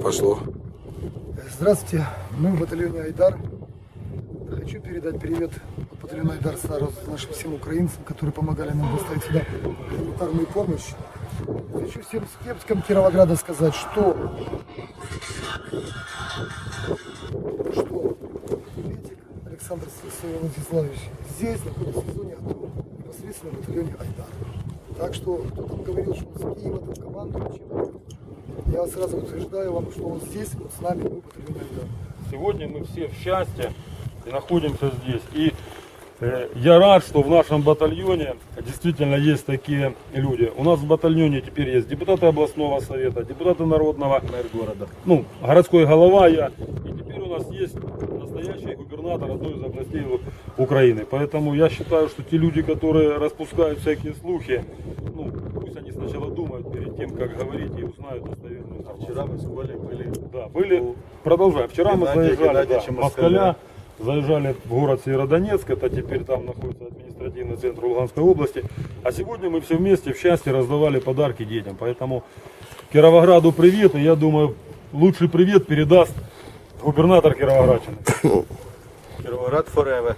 пошло. Здравствуйте, мы в батальоне Айдар. Хочу передать привет от батальона Айдар сразу нашим всем украинцам, которые помогали нам доставить сюда гуманитарную помощь. Хочу всем скептикам Кировограда сказать, что, что Петик Александр Владиславович здесь находится в зоне АТО, непосредственно в батальоне Айдар. Так что, кто там говорил, что он с Киева там командует чем-то, я сразу утверждаю вам, что он здесь, вот с нами, батальоне Айдар. Сегодня мы все в счастье и находимся здесь. И э, я рад, что в нашем батальоне действительно есть такие люди. У нас в батальоне теперь есть депутаты областного совета, депутаты народного мэр города, ну, городской голова я. И теперь у нас есть настоящий губернатор одной из областей Украины. Поэтому я считаю, что те люди, которые распускают всякие слухи, сначала думают перед тем, как говорить и узнают достоверную информацию. Вчера мы с Колей были Да, были. Продолжаем. Вчера мы Геннадия заезжали Геннадьевича да, Москаля. Заезжали в город Северодонецк, это теперь там находится административный центр Луганской области. А сегодня мы все вместе в счастье раздавали подарки детям. Поэтому Кировограду привет, и я думаю, лучший привет передаст губернатор Кировоградчины. Кіровоград Фореве.